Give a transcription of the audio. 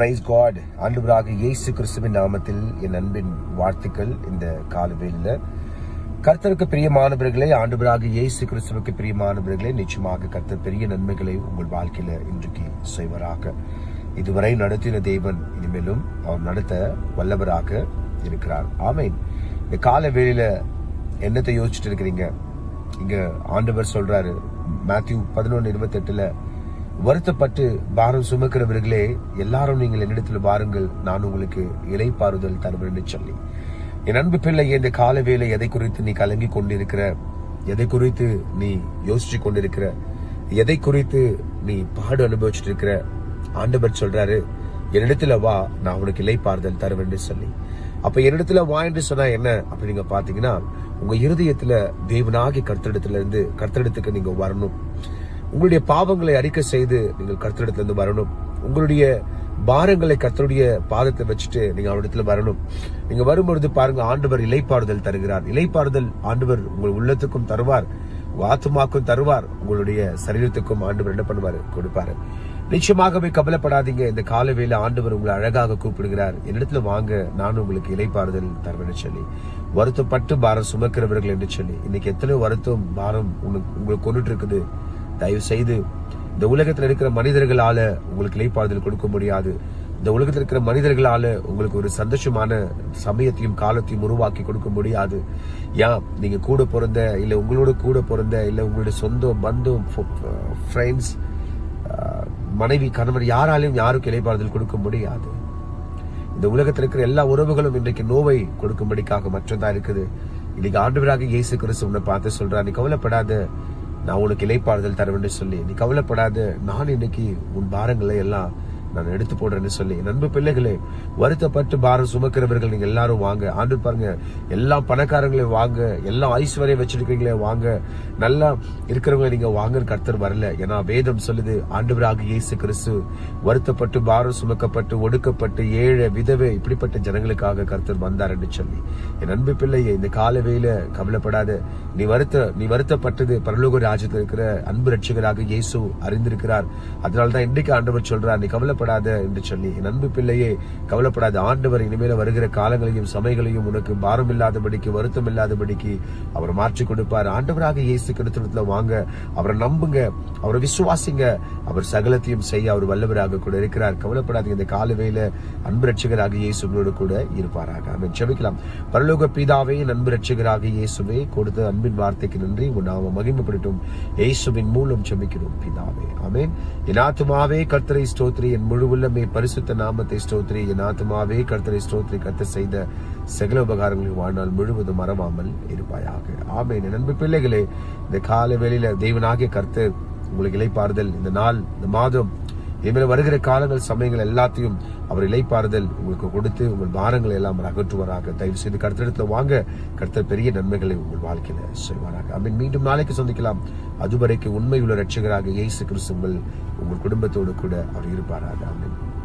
Price God ஆண்டுபராக இயேசு கிறிஸ்துவின் நாமத்தில் என் அன்பின் வாழ்த்துக்கள் இந்த காலவேளில். கர்த்தருக்கு பிரியமானவர்களே ஆண்டுபராக இயேசு கிறிஸ்துவுக்கு பிரியமானவர்களே நிச்சயமாக கர்த்தர் பெரிய நன்மைகளை உங்கள் வாழ்க்கையில் இன்றைக்கு செய்வராக. இதுவரை நடத்தின தேவன் இனிமேலும் அவர் நடத்த வல்லவராக இருக்கிறார். ஆமேன். இந்த கால என்னத்தை யோசிச்சுட்டு இருக்கிறீங்க? இங்கே ஆண்டவர் சொல்கிறாரு மேத்யூ பதினொன்று இருபத்தெட்டில் வருத்தப்பட்டு பாரம் சுமக்கிறவர்களே எல்லாரும் நீங்கள் என்னிடத்தில் வாருங்கள் நான் உங்களுக்கு இலைப்பாறுதல் தருவேன் என்று சொல்லி. என் அன்பு பிள்ளை இந்த கால வேலை எதை குறித்து நீ கலங்கி கொண்டிருக்கிற? எதை குறித்து நீ யோசிச்சு கொண்டிருக்கிற? எதை குறித்து நீ பாடு அனுபவிச்சுட்டு இருக்கிற ஆண்டவர் சொல்றாரு என்னிடத்துல வா நான் உனக்கு இலைப்பாறுதல் தருவேன் என்று சொல்லி. அப்ப என்னிடத்துல வா என்று சொன்னா என்ன? அப்படி நீங்க பாத்தீங்கன்னா உங்க இருதயத்துல தேவனாகி கர்த்தடத்துல இருந்து கர்த்தடத்துக்கு நீங்க வரணும். உங்களுடைய பாவங்களை அறிக்கை செய்து நீங்கள் கர்த்தரிடத்துல வரணும். உங்களுடைய பாரங்களை கர்த்தருடைய பாதத்தை வச்சுட்டு நீங்க அவரிடத்துல வரணும். நீங்க வரும்பொழுது பாருங்க ஆண்டவர் இலைப்பாறுதல் தருகிறார். இலைப்பாறுதல் ஆண்டவர் உங்கள் உள்ளத்துக்கும் தருவார். உங்க தருவார். உங்களுடைய சரீரத்துக்கும் ஆண்டவர் என்ன பண்ணுவாரு? கொடுப்பாரு. நிச்சயமாகவே கவலைப்படாதீங்க. இந்த காலவேல ஆண்டவர் உங்களை அழகாக கூப்பிடுகிறார். என்னிடத்துல வாங்க நானும் உங்களுக்கு இலைப்பாறுதல் தருவேன் சொல்லி. வருத்தப்பட்டு பாரம் சுமக்கிறவர்கள் என்று சொல்லி. இன்னைக்கு எத்தனை வருத்தம் பாரம் உங்களுக்கு உங்களுக்கு கொண்டுட்டு இருக்குது. தயவு செய்து இந்த உலகத்தில் இருக்கிற மனிதர்களால உங்களுக்கு இலைப்பாறுதல் கொடுக்க முடியாது. இந்த உலகத்தில் இருக்கிற மனிதர்களால உங்களுக்கு ஒரு சந்தோஷமான சமயத்தையும் காலத்தையும் உருவாக்கி கொடுக்க முடியாது. ஏன் நீங்க கூட பிறந்த இல்லை உங்களோட கூட பிறந்த இல்லை உங்களுடைய சொந்தம் பந்தம் ஃப்ரெண்ட்ஸ் மனைவி கணவர் யாராலையும் யாருக்கும் இலைப்பாறுதல் கொடுக்க முடியாது. இந்த உலகத்தில் இருக்கிற எல்லா உறவுகளும் இன்றைக்கு நோவை கொடுக்கும்படிக்காக மட்டும்தான் இருக்குது. இன்னைக்கு ஆண்டவராக இயேசு கிறிஸ்து உன்னை பார்த்து சொல்றா நீ கவலைப்படாத. நான் உனக்கு இலைப்பாறுதல் தருவேன்னு சொல்லி நீ கவலைப்படாத நான் இன்னைக்கு உன் பாரங்களை எல்லாம் நான் எடுத்து போடுறேன்னு சொல்லி. நண்பு பிள்ளைகளே வருத்தப்பட்டு பாரம் சுமக்கிறவர்கள் நீங்க எல்லாரும் வாங்க. ஆண்டு பாருங்க எல்லா பணக்காரங்களையும் வாங்க எல்லாம் ஐஸ்வர்யம் வச்சிருக்கீங்களே வாங்க. நல்லா இருக்கிறவங்க நீங்க வாங்க கர்த்தர் வரல. ஏன்னா வேதம் சொல்லுது ஆண்டவராக இயேசு கிறிஸ்து வருத்தப்பட்டு பாரம் சுமக்கப்பட்டு ஒடுக்கப்பட்டு ஏழை விதவை இப்படிப்பட்ட ஜனங்களுக்காக கர்த்தர் வந்தார் என்று சொல்லி. என் அன்பு பிள்ளையே இந்த கால வேல கவலைப்படாத. நீ வருத்த நீ வருத்தப்பட்டது பரலோக ராஜ்யத்தில் இருக்கிற அன்பு ரட்சகராக இயேசு அறிந்திருக்கிறார். அதனால்தான் இன்றைக்கு ஆண்டவர் சொல்றார் நீ கவலை கவலைப்படாத என்று சொல்லி. என் அன்பு பிள்ளையே கவலைப்படாத. ஆண்டவர் இனிமேல வருகிற காலங்களையும் சமயங்களையும் உனக்கு பாரம் இல்லாதபடிக்கு வருத்தம் இல்லாதபடிக்கு அவர் மாற்றி கொடுப்பார். ஆண்டவராக இயேசு கிறிஸ்துவத்துல வாங்க அவரை நம்புங்க அவரை விசுவாசிங்க. அவர் சகலத்தையும் செய்ய அவர் வல்லவராக கூட இருக்கிறார். கவலைப்படாதீங்க இந்த காலவேல அன்பு ரட்சகராக இயேசு உங்களோடு கூட இருப்பாராக. அவன் செபிக்கலாம் பரலோக பிதாவே அன்பு ரட்சகராக இயேசுவே கொடுத்த அன்பின் வார்த்தைக்கு நன்றி. உன் நாம மகிமைப்படுத்தும் இயேசுவின் மூலம் செபிக்கிறோம் பிதாவே. ஆமென். என் ஆத்துமாவே கர்த்தரை ஸ்தோத்ரி என் முழு உள்ளமே பரிசுத்த நாமத்தை ஸ்தோத்ரி என் ஆத்மாவே கர்த்தரை ஸ்தோத்ரி கர்த்த செய்த சகல உபகாரங்களுக்கு வாழ்நாள் முழுவதும் மறவாமல் இருப்பாயாக. ஆமை நண்பு அன்பு பிள்ளைகளே இந்த கால வேளையில தெய்வனாகிய கர்த்தர் உங்களுக்கு இலைப்பாறுதல் இந்த நாள் இந்த மாதம் இனிமேல் வருகிற காலங்கள் சமயங்கள் எல்லாத்தையும் அவர் இலைப்பாறுதல் உங்களுக்கு கொடுத்து உங்கள் பாரங்களை எல்லாம் அவர் அகற்றுவாராக. தயவு செய்து கருத்தெடுத்துல வாங்க. கர்த்தர் பெரிய நன்மைகளை உங்கள் வாழ்க்கையில செய்வாராக. அமீன். மீண்டும் நாளைக்கு சந்திக்கலாம். அதுவரைக்கு உண்மையுள்ள ரட்சகராக இயேசு கிறிஸ்துங்கள் உங்கள் குடும்பத்தோடு கூட அவர் இருப்பாராக. அப்படின்னு